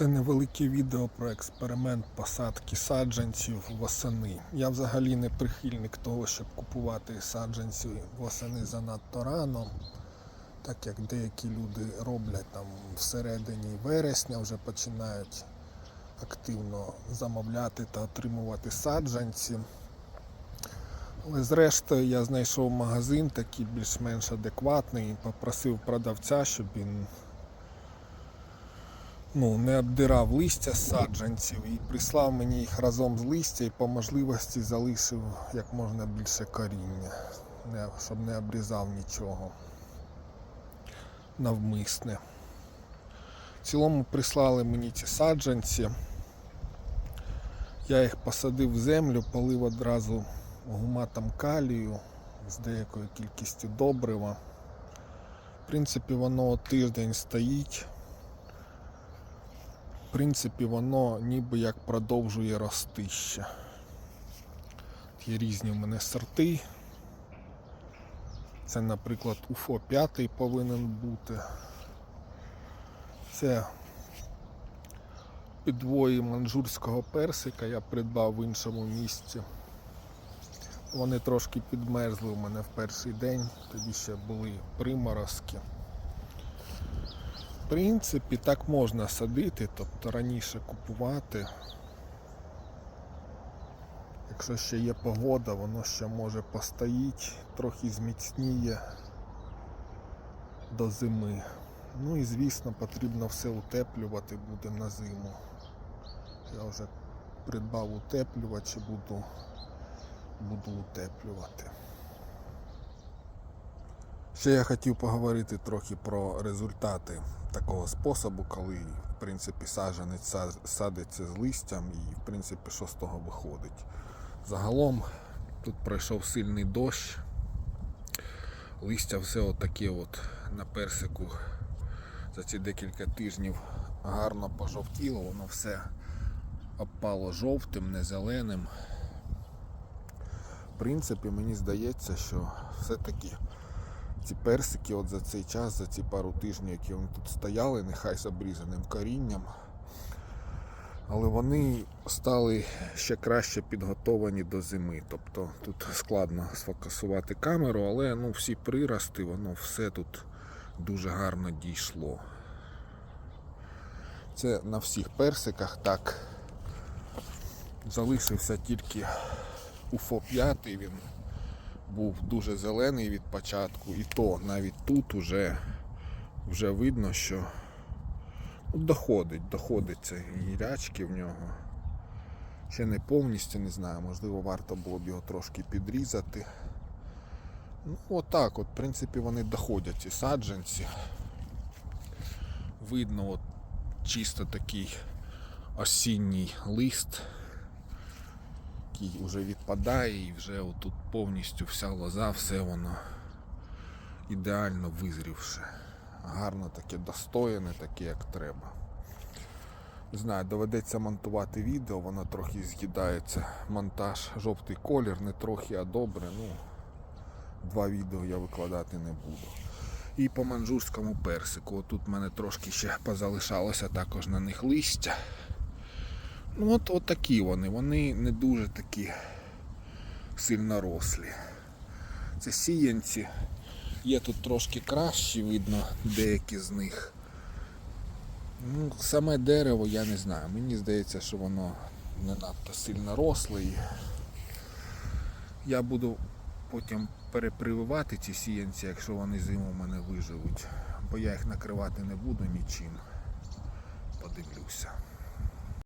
Це невелике відео про експеримент посадки саджанців восени. Я взагалі не прихильник того, щоб купувати саджанці восени занадто рано, так як деякі люди роблять там всередині вересня, вже починають активно замовляти та отримувати саджанці. Але зрештою я знайшов магазин такий більш-менш адекватний і попросив продавця, щоб він ну, не обдирав листя саджанців і прислав мені їх разом з листя і по можливості залишив як можна більше коріння, не, щоб не обрізав нічого навмисне. В цілому прислали мені ці саджанці. Я їх посадив в землю, полив одразу гуматом калію з деякою кількістю добрива. В принципі, воно тиждень стоїть. Принципі, воно ніби як продовжує рости ще. Є різні в мене сорти. Це, наприклад, УФО 5 повинен бути. Це підвої манжурського персика я придбав в іншому місці. Вони трошки підмерзли у мене в перший день, тоді ще були приморозки. Принципі, так можна садити, тобто раніше купувати. Якщо ще є погода, воно ще може постоїть, трохи зміцніє до зими. Ну і звісно потрібно все утеплювати буде на зиму. Я вже придбав утеплювач і буду, буду утеплювати. Ще я хотів поговорити трохи про результати такого способу, коли в принципі саджанець садиться з листям і в принципі що з того виходить. Загалом тут пройшов сильний дощ. Листя все отаке от на персику за ці декілька тижнів гарно пожовтіло, воно все обпало жовтим, не зеленим. В принципі, мені здається, що все-таки ці персики от за цей час, за ці пару тижнів, які вони тут стояли, нехай з обрізаним корінням, але вони стали ще краще підготовані до зими. Тобто тут складно сфокусувати камеру, але ну, всі прирости, воно все тут дуже гарно дійшло. Це на всіх персиках так. Залишився тільки УФО 5, він був дуже зелений від початку, і то навіть тут уже, вже видно, що ну, доходить, доходить це гірячки в нього. Ще не повністю не знаю, можливо, варто було б його трошки підрізати. Ну, отак, от, в принципі, вони доходять ці саджанці. Видно, от чисто такий осінній лист, який вже відпадає і вже отут повністю вся лоза, все воно ідеально визрівше. Гарно таке достояне, таке як треба. Знаю, доведеться монтувати відео, воно трохи з'їдається. Монтаж жовтий колір, не трохи, а добре. Ну, два відео я викладати не буду. І по манжурському персику. Отут в мене трошки ще позалишалося також на них листя. Ну от, от такі вони, вони не дуже такі сильно рослі. Це сіянці. Є тут трошки кращі, видно, деякі з них. Ну, саме дерево я не знаю. Мені здається, що воно не надто сильно росле. Я буду потім перепрививати ці сіянці, якщо вони зиму в мене виживуть. Бо я їх накривати не буду нічим. Подивлюся.